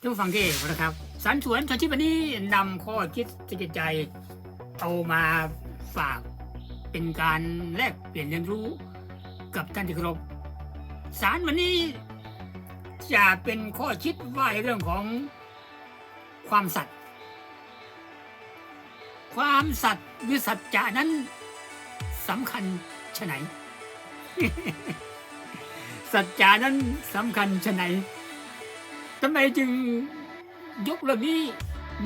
ท่านผู้ฟังที่เคารพนะครับสันสวนชนชิปวันนี้นำข้อคิดสะกิดใจ เอามาฝากเป็นการแลกเปลี่ยนเรียนรู้กับท่านที่เคารพสารวันนี้จะเป็นข้อคิดว่าในเรื่องของความสัตย์ความสัตย์หรือสัจจะนั้นสำคัญชะไหน สัจจานั้นสำคัญชะไหน ทำไมจึงยกเรื่องนี้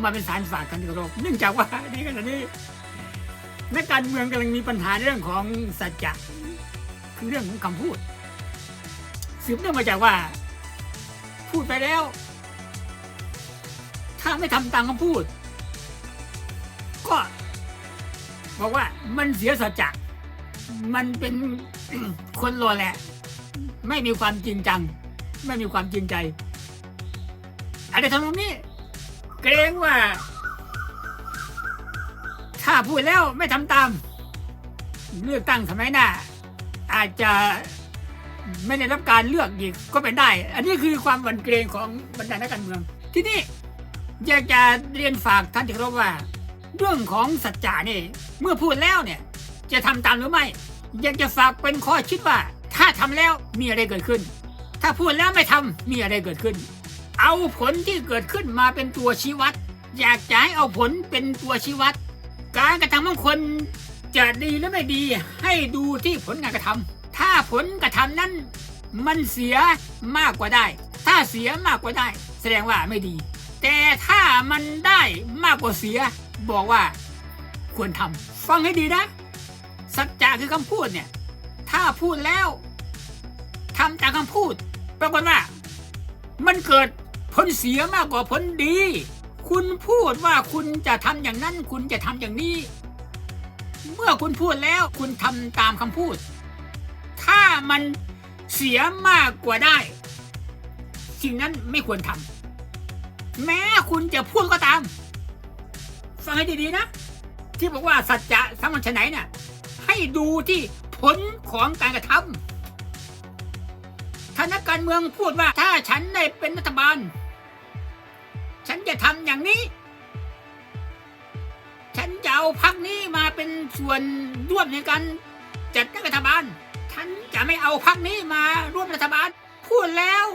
มาเป็นสารฝากกันที่เคาเนื่องจากว่าในขณะนี้นักการเมืองกำลังมีปัญหาเรื่องของสัจจะคือเรื่องของคำพูด สืบเนื่องมาจากว่า พูดไปแล้ว ถ้าไม่ทำตามคำพูด ก็ บอกว่ามันเสียสัจจะมันเป็นคนรอแหละ ไม่มีความจริงจัง ไม่มีความจริงใจ อะไรทำนองนี้เกรงว่า ถ้าพูดแล้วไม่ทำตาม เลือกตั้งสมัยหน้า อาจจะไม่ได้รับการเลือกอีกก็เป็นได้ อันนี้คือความหวั่นเกรงของบรรดานักการเมือง ที่นี่อยากจะเรียนฝากท่านที่เคารพว่า เรื่องของสัจจานี่เมื่อพูดแล้วเนี่ย จะทำตามหรือไม่ อยากจะฝากเป็นข้อคิดว่า ถ้าทำแล้วมีอะไรเกิดขึ้น ถ้าพูดแล้วไม่ทำมีอะไรเกิดขึ้น เอาผลที่เกิดขึ้นมาเป็นตัวชี้วัด อยากจะให้เอาผลเป็นตัวชี้วัด การกระทำของคนจะดีหรือไม่ดีให้ดูที่ผลการกระทำถ้าผลกระทำนั้นมันเสียมากกว่าได้ ถ้าเสียมากกว่าได้ แสดงว่าไม่ดี แต่ถ้ามันได้มากกว่าเสีย บอกว่า ควรทำฟังให้ดีนะ สัจจะคือคำพูดเนี่ย ถ้าพูดแล้วทำตามคำพูดปรากฏว่า มันเกิด ผลเสียมากกว่าผลดี คุณพูดว่าคุณจะทำอย่างนั้น คุณจะทำอย่างนี้ เมื่อคุณพูดแล้วคุณทำตามคำพูด ถ้ามันเสียมากกว่าได้ สิ่งนั้นไม่ควรทำแม้คุณจะพูดก็ตามฟังให้ดีๆนะ ที่บอกว่าสัจจะสำคัญชไหนเนี่ยให้ดูที่ผลของการกระทำถ้านักการเมืองพูดว่าถ้าฉันได้เป็นรัฐบาล ฉันจะทำอย่างนี้ ฉันจะเอาพักนี้มาเป็นส่วนร่วมในการจัดตั้งรัฐบาล ฉันจะไม่เอาพักนี้มาร่วมรัฐบาล พูดแล้ว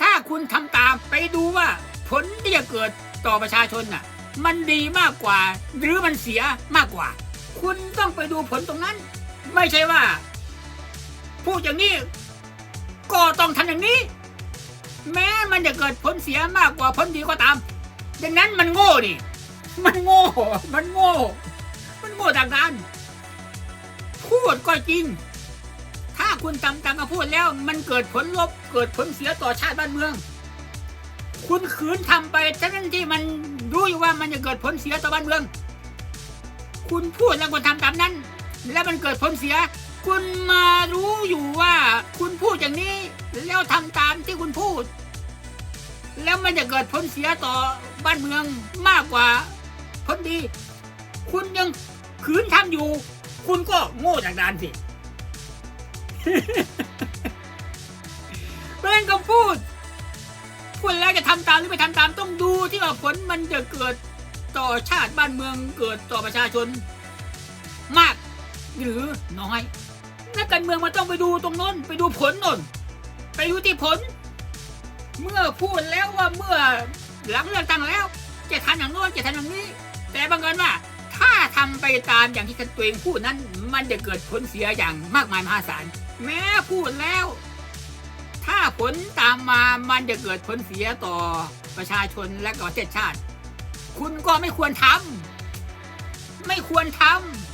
ถ้าคุณทำตามไปดูว่า ผลที่จะเกิดต่อประชาชนน่ะ มันดีมากกว่า หรือมันเสียมากกว่า คุณต้องไปดูผลตรงนั้น ไม่ใช่ว่า พูดอย่างนี้ ก็ต้องทำอย่างนี้ แม้มันจะเกิดผลเสียมากกว่าผลดีก็ตาม ดังนั้นมันโง่ดิมันโง่ มันโง่ มันโง่ทางการพูดก็จริง ถ้าคุณทำตามคำพูดแล้ว มันเกิดผลลบ เกิดผลเสียต่อชาติบ้านเมือง คุณขืนทำไปทั้งที่มันรู้อยู่ว่ามันจะเกิดผลเสียต่อบ้านเมือง คุณพูดแล้วคุณทำตามนั้น แล้วมันเกิดผลเสีย คุณมารู้อยู่ว่า คุณพูดอย่างนี้ แล้วทำตามที่คุณพูด แล้วมันจะเกิดผลเสียต่อบ้านเมืองมากกว่าผลดี คุณยังขืนทำอยู่ คุณก็โง่จากดานสิเป็นคำพูดพูดแล้วจะทำตามหรือไม่ทำตามต้องดูที่ว่าผลมันจะเกิดต่อชาติบ้านเมืองเกิดต่อประชาชน มากหรือน้อยนักการเมืองมันต้องไปดูตรงน้น ไปดูผลน้น ไปดูที่ผล เมื่อพูดแล้วว่าเมื่อหลังเลือกตั้งแล้วจะทำอย่างโน้นจะทำอย่างนี้ แต่บังเอิญว่า ถ้าทำไปตามอย่างที่ตัวเองพูดนั้น มันจะเกิดผลเสียอย่างมากมายมหาศาลแม้พูดแล้ว ถ้าผลตามมามันจะเกิดผลเสียต่อประชาชนและก็ประเทศชาติ คุณก็ไม่ควรทำไม่ควรท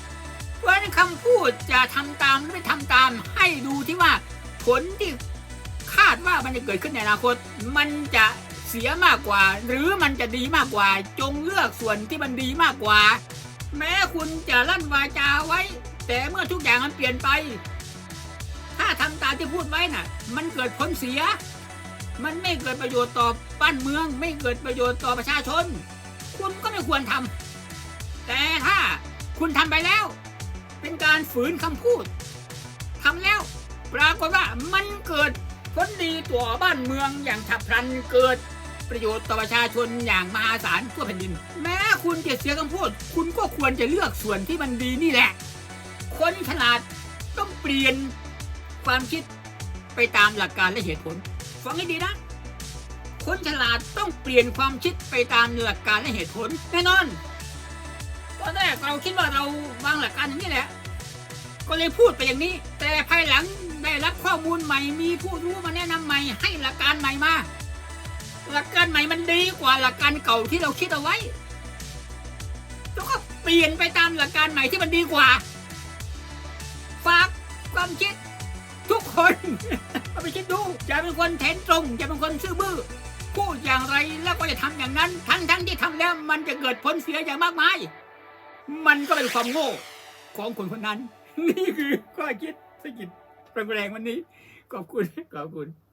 ำเพราะนั้นคำพูดจะทำตามหรือไม่ทำตามให้ดูที่ว่าผลที่ ดว่ามันจะเกิดขึ้นในอนาคต มันจะเสียมากกว่า หรือมันจะดีมากกว่า จงเลือกส่วนที่มันดีมากกว่า แม้คุณจะลั่นวาจาไว้ แต่เมื่อทุกอย่างมันเปลี่ยนไป ถ้าทำตามที่พูดไว้น่ะ มันเกิดผลเสีย มันไม่เกิดประโยชน์ต่อบ้านเมือง ไม่เกิดประโยชน์ต่อประชาชน คุณก็ไม่ควรทำแต่ถ้าคุณทำไปแล้ว เป็นการฝืนคำพูดทำแล้ว ปรากฏว่ามันเกิด ผลดีต่อบ้านเมืองอย่างฉับพลันเกิดประโยชน์ต่อประชาชนอย่างมหาศาลทั่วแผ่นดิน แม้คุณจะเสียคำพูด คุณก็ควรจะเลือกส่วนที่มันดีนี่แหละ คนฉลาดต้องเปลี่ยนความคิดไปตามหลักการและเหตุผลฟังให้ดีนะ คนฉลาดต้องเปลี่ยนความคิดไปตามหลักการและเหตุผลแน่นอนตอนแรกเราคิดว่าเราวางหลักการอย่างนี้แหละ ก็เลยพูดไปอย่างนี้ แต่ภายหลัง รับข้อมูลใหม่ มีผู้รู้มาแนะนำใหม่ ให้หลักการใหม่มา หลักการใหม่มันดีกว่าหลักการเก่าที่เราคิดเอาไว้แล้วก็เปลี่ยนไปตามหลักการใหม่ที่มันดีกว่า ฝากความคิดทุกคนเอาไปคิดดูอย่าเป็นคนแทนตรงอย่าเป็นคนซื่อบื้อพูดอย่างไรแล้วก็จะทำอย่างนั้น ทั้งทั้งที่ทำแล้วมันจะเกิดผลเสียอย่างมากมาย มันก็เป็นความโง่ของคนคนนั้น นี่คือข้อคิดสกิด แรงๆวันนี้ ขอบคุณ ขอบคุณ